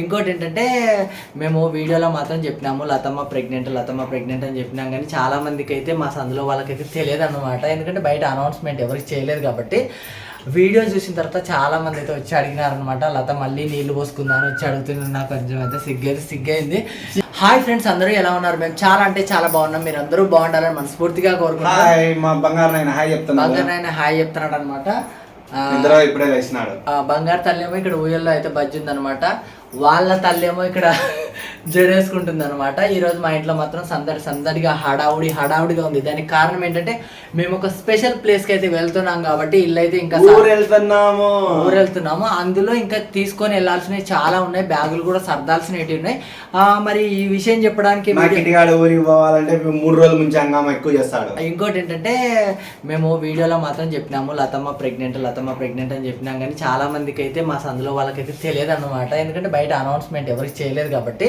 ఇంకోటి ఏంటంటే మేము వీడియోలో మాత్రం చెప్పినాము లతమ్మ ప్రెగ్నెంట్ లతమ్మ ప్రెగ్నెంట్ అని చెప్పినాం. కానీ చాలా మందికి అయితే మా సందులో వాళ్ళకైతే తెలియదు అనమాట ఎందుకంటే బయట అనౌన్స్మెంట్ ఎవరికి చేయలేదు కాబట్టి. వీడియో చూసిన తర్వాత చాలా మంది అయితే వచ్చి అడిగినారు అనమాట లత మళ్ళీ నీళ్ళు పోసుకుందాను వచ్చి అడుగుతున్నారు. నాకు కొంచెం అయితే సిగ్గైతే సిగ్గైంది. హాయ్ ఫ్రెండ్స్ అందరూ ఎలా ఉన్నారు? మేము చాలా అంటే చాలా బాగున్నాం. మీరు అందరూ బాగుండాలని మనస్ఫూర్తిగా కోరుకుంటున్నాం. హాయ్ మా బంగారు నాయన హాయ్ చెప్తున్నా బంగారు హాయ్ చెప్తున్నాడు అనమాట ఇప్పుడే బంగారు తల్లేమో ఇక్కడ ఊయల్లో అయితే బజ్జి ఉందనమాట వాళ్ళ తల్లేమో ఇక్కడ జడేసుకుంటుంది అనమాట ఈరోజు మా ఇంట్లో మాత్రం సందడి సందడిగా హడావుడి హడావుడిగా ఉంది. దానికి కారణం ఏంటంటే మేము ఒక స్పెషల్ ప్లేస్కి అయితే వెళ్తున్నాం కాబట్టి ఇల్లు అయితే ఇంకా ఊరు వెళ్తున్నాము ఊరు వెళ్తున్నాము అందులో ఇంకా తీసుకొని వెళ్ళాల్సినవి చాలా ఉన్నాయి. బ్యాగులు కూడా సర్దాల్సినవి ఉన్నాయి. ఆ, మరి ఈ విషయం చెప్పడానికి ఊరికి పోవాలంటే మూడు రోజుల నుంచి హంగామా ఎక్కువ చేస్తాడు. ఇంకోటి ఏంటంటే మేము వీడియోలో మాత్రం చెప్పినాము. లతమ్మ ప్రెగ్నెంట్ లతమ్మ ప్రెగ్నెంట్ అని చెప్పినాం కానీ చాలా మందికి అయితే మా సందులో వాళ్ళకైతే తెలియదు అనమాట ఎందుకంటే బయట అనౌన్స్మెంట్ ఎవరికి చేయలేదు కాబట్టి.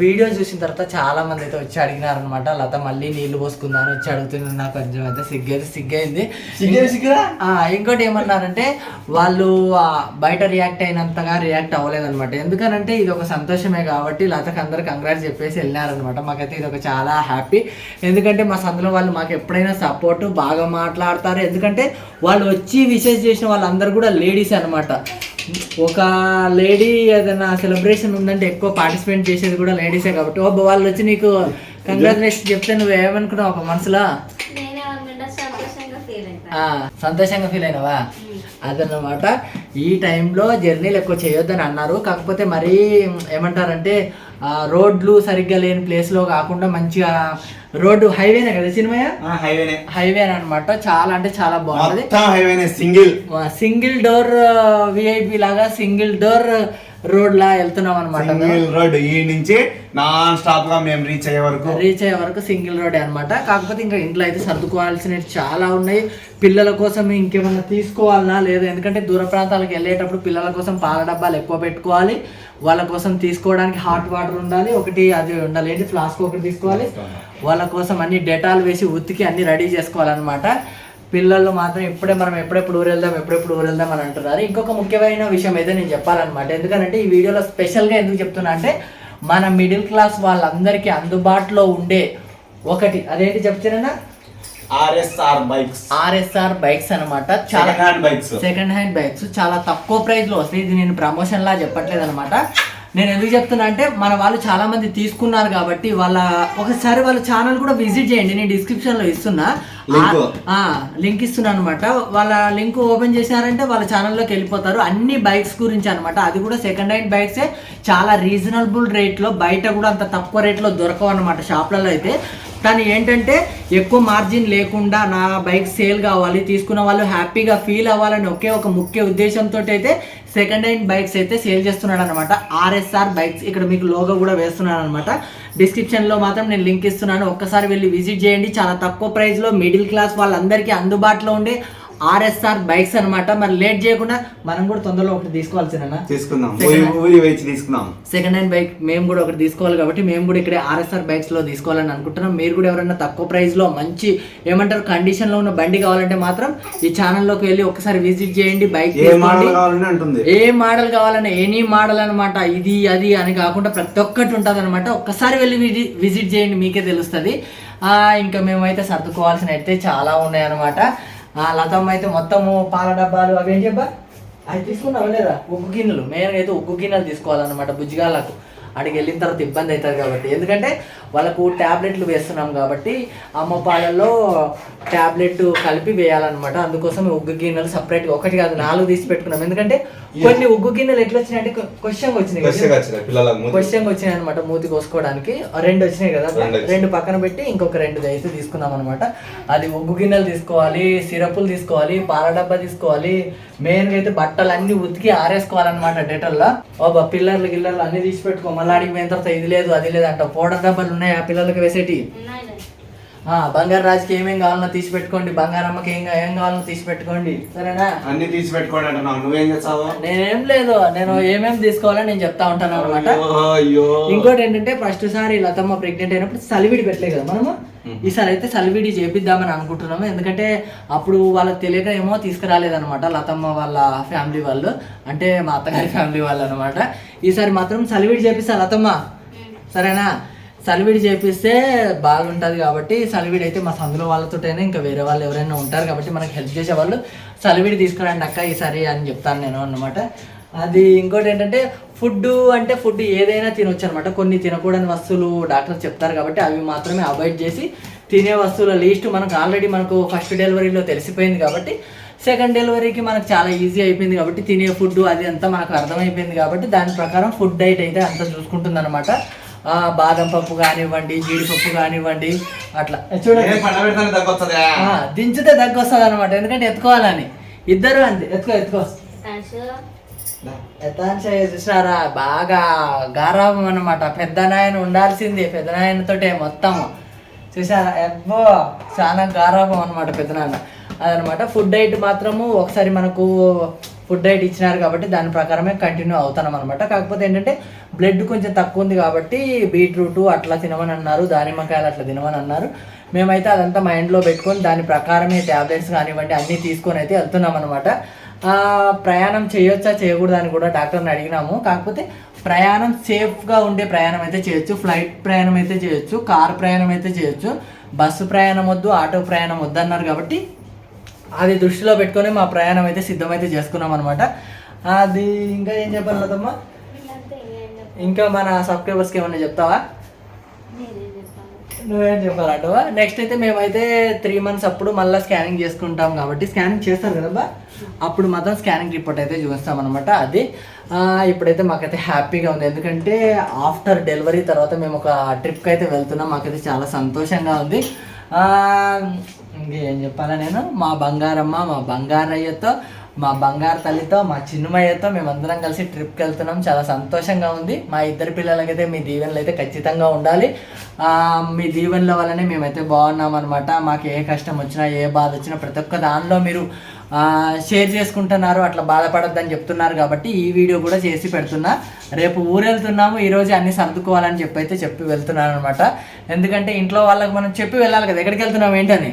వీడియో చూసిన తర్వాత చాలా మంది అయితే వచ్చి అడిగినారు అనమాట లత మళ్ళీ నీళ్ళు పోసుకుందాను వచ్చి అడుగుతున్నారు. నాకు కొంచెం అయితే సిగ్గైంది. సిగ్గే సిగ్గురా? ఆ, ఇంకోటి ఏమన్నారంటే వాళ్ళు బయట రియాక్ట్ అయినంతగా రియాక్ట్ అవ్వలేదన్నమాట. ఎందుకనంటే ఇది ఒక సంతోషమే కాబట్టి లతకు అందరు కంగ్రాట్స్ చెప్పేసి వెళ్ళినారనమాట మాకైతే ఇది ఒక చాలా హ్యాపీ ఎందుకంటే మా సందులో వాళ్ళు మాకు ఎప్పుడైనా సపోర్ట్ బాగా మాట్లాడతారు. ఎందుకంటే వాళ్ళు వచ్చి విషెస్ చేసిన వాళ్ళందరూ కూడా లేడీస్ అన్నమాట. ఒక లేడీ ఏదైనా సెలబ్రేషన్ ఉందంటే ఎక్కువ పార్టిసిపేట్ చేసేది కూడా లేడీసే కాబట్టి. ఓ వాళ్ళు వచ్చి నీకు కంగ్రాచులేషన్ చెప్తే నువ్వు ఏమనుకున్నావు ఒక మనసులో? సంతోషంగా ఫీల్ అవుతా ఆ, సంతోషంగా ఫీల్ అయినావా? అదన్నమాట. ఈ టైంలో జర్నీలు ఎక్కువ చేయొద్దని అన్నారు. కాకపోతే మరీ ఏమంటారంటే ఆ, రోడ్లు సరిగ్గా లేని ప్లేస్లో కాకుండా మంచిగా రోడ్డు హైవేనే కదా సినిమా? ఆ, హైవేనే హైవే అనమాట చాలా అంటే చాలా బాగుంటుంది. హైవేనే సింగిల్. సింగిల్ డోర్ విఐపి లాగా సింగిల్ డోర్ రోడ్ లా వెళ్తున్నాం అనమాట సింగిల్ రోడ్ ఈ నుంచి నాన్ స్టాప్గా మేము రీచ్ అయ్యే వరకు. రీచ్ అయ్యే వరకు సింగిల్ రోడ్ అనమాట కాకపోతే ఇంకా ఇంట్లో అయితే సర్దుకోవాల్సినవి చాలా ఉన్నాయి. పిల్లల కోసం ఇంకేమన్నా తీసుకోవాలనా లేదా? ఎందుకంటే దూర ప్రాంతాలకు వెళ్ళేటప్పుడు పిల్లల కోసం పాల డబ్బాలు ఎక్కువ పెట్టుకోవాలి. వాళ్ళ కోసం తీసుకోవడానికి హాట్ వాటర్ ఉండాలి. ఒకటి అది ఉండాలి. ఏంటి? ఫ్లాస్క్ ఒకటి తీసుకోవాలి. వాళ్ళ కోసం అన్ని డెటాల్ వేసి ఉతికి అన్ని రెడీ చేసుకోవాలన్నమాట. పిల్లలు మాత్రం ఇప్పుడే మనం ఎప్పుడెప్పుడు ఊరు వెళ్దాం ఎప్పుడెప్పుడు ఊరు వెళ్దాం అని అంటున్నారు ఇంకొక ముఖ్యమైన విషయం అయితే నేను చెప్పాలన్నమాట. ఎందుకంటే ఈ వీడియోలో స్పెషల్గా ఎందుకు చెప్తున్నా అంటే మన మిడిల్ క్లాస్ వాళ్ళందరికీ అందుబాటులో ఉండే ఒకటి. అదేంటి చెప్తున్నా ఆర్ఎస్ఆర్ బైక్స్. ఆర్ఎస్ఆర్ బైక్స్ అనమాట చాలా hand bikes second hand bikes చాలా తక్కువ ప్రైస్లో వస్తాయి. ఇది నేను ప్రమోషన్ లా చెప్పట్లేదు అనమాట నేను ఎందుకు చెప్తున్నా అంటే మన వాళ్ళు చాలా మంది తీసుకున్నారు కాబట్టి వాళ్ళ ఒకసారి వాళ్ళ ఛానల్ కూడా విజిట్ చేయండి. నేను డిస్క్రిప్షన్లో ఇస్తున్నా. లింక్ ఇస్తున్నా అనమాట వాళ్ళ లింక్ ఓపెన్ చేశారంటే వాళ్ళ ఛానల్లోకి వెళ్ళిపోతారు. అన్ని బైక్స్ గురించి అనమాట అది కూడా సెకండ్ హ్యాండ్ బైక్సే చాలా రీజనబుల్ రేట్లో బయట కూడా అంత తక్కువ రేట్లో దొరకవు అనమాట షాప్లలో అయితే. కానీ ఏంటంటే ఎక్కువ మార్జిన్ లేకుండా నా బైక్ సేల్ కావాలి తీసుకున్న వాళ్ళు హ్యాపీగా ఫీల్ అవ్వాలని ఒకే ఒక ముఖ్య ఉద్దేశంతో అయితే సెకండ్ హ్యాండ్ బైక్స్ అయితే సేల్ చేస్తున్నాడు అనమాట ఆర్ఎస్ఆర్ బైక్స్ ఇక్కడ మీకు లోగో కూడా వేస్తున్నాడు అనమాట డిస్క్రిప్షన్లో మాత్రం నేను లింక్ ఇస్తున్నాను. ఒక్కసారి వెళ్ళి విజిట్ చేయండి. చాలా తక్కువ ప్రైస్లో మిడిల్ క్లాస్ వాళ్ళందరికీ అందుబాటులో ఉండే ఆర్ఎస్ఆర్ బైక్స్ అన్నమాట. మరి లేట్ చేయకుండా మనం కూడా తొందరలో ఒకటి తీసుకోవాల్సిన తీసుకుందాం. తీసుకుందాం. సెకండ్ హ్యాండ్ బైక్ మేము కూడా ఒకటి తీసుకోవాలి కాబట్టి మేము కూడా ఇక్కడ ఆర్ఎస్ఆర్ బైక్స్లో తీసుకోవాలని అనుకుంటున్నాం. మీరు కూడా ఎవరైనా తక్కువ ప్రైస్లో మంచి ఏమంటారు కండిషన్లో ఉన్న బండి కావాలంటే మాత్రం ఈ ఛానల్లోకి వెళ్ళి ఒకసారి విజిట్ చేయండి బైక్ ఏ మోడల్ కావాలన్నా ఎనీ మోడల్ అనమాట ఇది అది అని కాకుండా ప్రతి ఒక్కటి ఉంటుంది అనమాట ఒక్కసారి వెళ్ళి విజి- విజిట్ చేయండి మీకే తెలుస్తుంది. ఇంకా మేమైతే సర్దుకోవాల్సిన అయితే చాలా ఉన్నాయన్నమాట. ఆ, లతమ్మ అయితే మొత్తము పాల డబ్బాలు అవి ఏం చెప్పా? అవి తీసుకున్నావు లేదా? ఉగ్గు గిన్నెలు. మెయిన్గా అయితే ఉగ్గు గిన్నెలు తీసుకోవాలన్నమాట బుజ్జిగాళ్ళకు. అడిగి వెళ్ళిన తర్వాత ఇబ్బంది అవుతుంది కాబట్టి. ఎందుకంటే వాళ్ళకు ట్యాబ్లెట్లు వేస్తున్నాం కాబట్టి అమ్మ పాలల్లో ట్యాబ్లెట్ కలిపి వేయాలన్నమాట. అందుకోసం ఉగ్గు గిన్నెలు సపరేట్గా ఒకటి కాదు నాలుగు తీసి పెట్టుకున్నాం. ఎందుకంటే కొన్ని ఉగ్గు గిన్నెలు ఎట్లా వచ్చినాయి అంటే క్వశ్చన్ వచ్చినాయి క్వశ్చన్ వచ్చినాయి అనమాట మూతి కోసుకోవడానికి. రెండు వచ్చినాయి కదా. రెండు పక్కన పెట్టి ఇంకొక రెండు అయితే తీసుకున్నాం అనమాట అది ఉగ్గు గిన్నెలు తీసుకోవాలి సిరపులు తీసుకోవాలి పాల డబ్బా తీసుకోవాలి. మెయిన్ అయితే బట్టలు అన్ని ఉతికి ఆరేసుకోవాలన్నమాట డెటల్లో ఓ పిల్లర్లు గిల్లర్లు అన్ని తీసి పెట్టుకో మళ్ళీ అడిగి పోయిన తర్వాత ఇది లేదు అది లేదు అంట. పౌడర్ డబ్బాలు ఉన్నాయి ఆ పిల్లలకి వేసేటి? బంగారు రాజుకి ఏమేం కావాలన్నా తీసి పెట్టుకోండి బంగారమ్మకి ఏం ఏం కావాలన్నా తీసి పెట్టుకోండి సరేనా? అన్ని తీసి పెట్టుకోండి అంటున్నావు నువ్వేం చేస్తావు? నేనేం లేదు. నేను ఏమేం తీసుకోవాలో నేను చెప్తా ఉంటాను అనమాట ఇంకోటి ఏంటంటే ఫస్ట్ సారి లతమ్మ ప్రెగ్నెంట్ అయినప్పుడు సలివిడి పెట్టలే కదా మనము. ఈసారి అయితే సలివిడి చేపిద్దామని అనుకుంటున్నాము. ఎందుకంటే అప్పుడు వాళ్ళకి తెలియక ఏమో తీసుకురాలేదన్నమాట లతమ్మ వాళ్ళ ఫ్యామిలీ వాళ్ళు. అంటే మా అత్తగారి ఫ్యామిలీ వాళ్ళు అనమాట ఈసారి మాత్రం సలివిడి చేపిస్తా లతమ్మ. సరేనా? సలివిడి చేపిస్తే బాగుంటుంది కాబట్టి సలివిడి అయితే మా సందులో వాళ్ళతోటైనా ఇంకా వేరే వాళ్ళు ఎవరైనా ఉంటారు కాబట్టి మనకు హెల్ప్ చేసే వాళ్ళు సలివిడి తీసుకురండి అక్క ఈసారి అని చెప్తాను నేను అనమాట అది ఇంకోటి ఏంటంటే ఫుడ్ అంటే ఫుడ్ ఏదైనా తినొచ్చు అనమాట కొన్ని తినకూడని వస్తువులు డాక్టర్ చెప్తారు కాబట్టి అవి మాత్రమే అవాయిడ్ చేసి తినే వస్తువుల లీస్ట్ మనకు ఆల్రెడీ మనకు ఫస్ట్ డెలివరీలో తెలిసిపోయింది కాబట్టి సెకండ్ డెలివరీకి మనకు చాలా ఈజీ అయిపోయింది కాబట్టి తినే ఫుడ్ అది అంతా మనకు అర్థమైపోయింది కాబట్టి దాని ప్రకారం ఫుడ్ డైట్ అయితే అంతా చూసుకుంటుంది అనమాట బాదం పప్పు కానివ్వండి జీడిపప్పు కానివ్వండి అట్లా. చూడండి. దించితే దగ్గు వస్తుంది అనమాట ఎందుకంటే ఎత్తుకోవాలని. ఇద్దరు అంతే. ఎత్తుకో ఎత్తుకో. ఎత్తాన్ష చూసారా బాగా గారాబం అనమాట పెద్ద నాయన ఉండాల్సిందే పెద్ద నాయనతోటే మొత్తం. చూసారా ఎబ్బో చాలా గారాబం అనమాట పెద్ద నాన్న అదనమాట ఫుడ్ డైట్ మాత్రము ఒకసారి మనకు ఫుడ్ డైట్ ఇచ్చినారు కాబట్టి దాని ప్రకారమే కంటిన్యూ అవుతున్నాం అనమాట కాకపోతే ఏంటంటే బ్లడ్ కొంచెం తక్కువ ఉంది కాబట్టి బీట్రూట్ అట్లా తినమని అన్నారు దానిమ్మకాయలు అట్లా తినమని అన్నారు. మేమైతే అదంతా మైండ్లో పెట్టుకొని దాని ప్రకారమే ట్యాబ్లెట్స్ కానివ్వండి అన్నీ తీసుకొని అయితే వెళ్తున్నాం అనమాట ప్రయాణం చేయొచ్చా చేయకూడదని అని కూడా డాక్టర్ని అడిగినాము. కాకపోతే ప్రయాణం సేఫ్గా ఉండే ప్రయాణం అయితే చేయొచ్చు ఫ్లైట్ ప్రయాణం అయితే చేయొచ్చు కార్ ప్రయాణం అయితే చేయొచ్చు బస్సు ప్రయాణం వద్దు ఆటో ప్రయాణం వద్దు అన్నారు కాబట్టి అది దృష్టిలో పెట్టుకొని మా ప్రయాణం అయితే సిద్ధమైతే చేసుకున్నాం అనమాట అది ఇంకా ఏం చెప్పాలి లతమ్మా? ఇంకా మన సబ్స్క్రైబర్స్కి ఏమన్నా చెప్తావా? నువ్వేం చెప్పాలంటవా? నెక్స్ట్ అయితే మేమైతే త్రీ మంత్స్ అప్పుడు మళ్ళీ స్కానింగ్ చేసుకుంటాం కాబట్టి స్కానింగ్ చేస్తారు కదా బా అప్పుడు మాత్రం స్కానింగ్ రిపోర్ట్ అయితే చూపిస్తాం అనమాట అది. ఇప్పుడైతే మాకైతే హ్యాపీగా ఉంది. ఎందుకంటే ఆఫ్టర్ డెలివరీ తర్వాత మేము ఒక ట్రిప్కి అయితే వెళ్తున్నాం. మాకైతే చాలా సంతోషంగా ఉంది. ఇంకేం చెప్పాలా నేను? మా బంగారమ్మ మా బంగారయ్యతో మా బంగారు తల్లితో మా చిన్నమయ్యతో మేమందరం కలిసి ట్రిప్కి వెళ్తున్నాం చాలా సంతోషంగా ఉంది. మా ఇద్దరు పిల్లలకైతే మీ దీవెనలు అయితే ఖచ్చితంగా ఉండాలి. మీ దీవెనల వల్లనే మేమైతే బాగున్నాం అనమాట మాకు ఏ కష్టం వచ్చినా ఏ బాధ వచ్చినా ప్రతి ఒక్క దానిలో మీరు షేర్ చేసుకుంటున్నారు. అట్లా బాధపడొద్దని చెప్తున్నారు కాబట్టి ఈ వీడియో కూడా చేసి పెడుతున్నా. రేపు ఊరు వెళ్తున్నాము ఈరోజు అన్ని సర్దుకోవాలని చెప్పి అయితే చెప్పి వెళ్తున్నాను అనమాట ఎందుకంటే ఇంట్లో వాళ్ళకి మనం చెప్పి వెళ్ళాలి కదా. ఎక్కడికి వెళ్తున్నాం ఏంటని?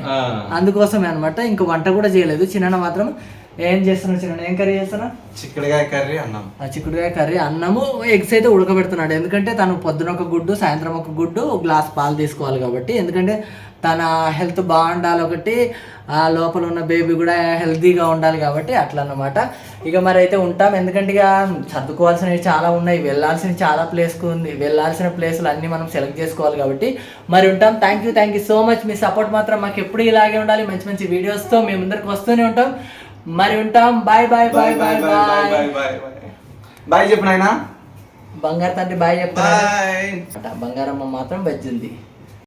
అందుకోసమే అనమాట ఇంక వంట కూడా చేయలేదు. చిన్న మాత్రం ఏం చేస్తున్నావు చిన్న ఏం కర్రీ చేస్తున్నా? చిక్కుడుకాయ కర్రీ అన్నం. ఆ చిక్కుడుకాయ కర్రీ అన్నము ఎగ్స్ అయితే ఉడకబెడుతున్నాడు. ఎందుకంటే తను పొద్దున ఒక గుడ్డు సాయంత్రం ఒక గుడ్డు గ్లాస్ పాలు తీసుకోవాలి కాబట్టి. ఎందుకంటే తన హెల్త్ బాగుండాలి ఒకటి ఆ లోపల ఉన్న బేబీ కూడా హెల్తీగా ఉండాలి కాబట్టి అట్లా అన్నమాట ఇక మరి అయితే ఉంటాం. ఎందుకంటే ఇక చదువుకోవాల్సినవి చాలా ఉన్నాయి. వెళ్ళాల్సిన చాలా ప్లేస్ ఉంది. వెళ్ళాల్సిన ప్లేసులు అన్నీ మనం సెలెక్ట్ చేసుకోవాలి కాబట్టి మరి ఉంటాం. Thank you thank you so much me support మాత్రం మాకు ఎప్పుడు ఇలాగే ఉండాలి. మంచి మంచి వీడియోస్తో మేము ముందరికి వస్తూనే ఉంటాం. మరి ఉంటాం bye bye bye bye bye bye bye. చెప్పు నాయనా. బంగారు తండ్రి బాయ్ చెప్తా బాయ్. బంగారమ్మ మాత్రం బజ్జింది.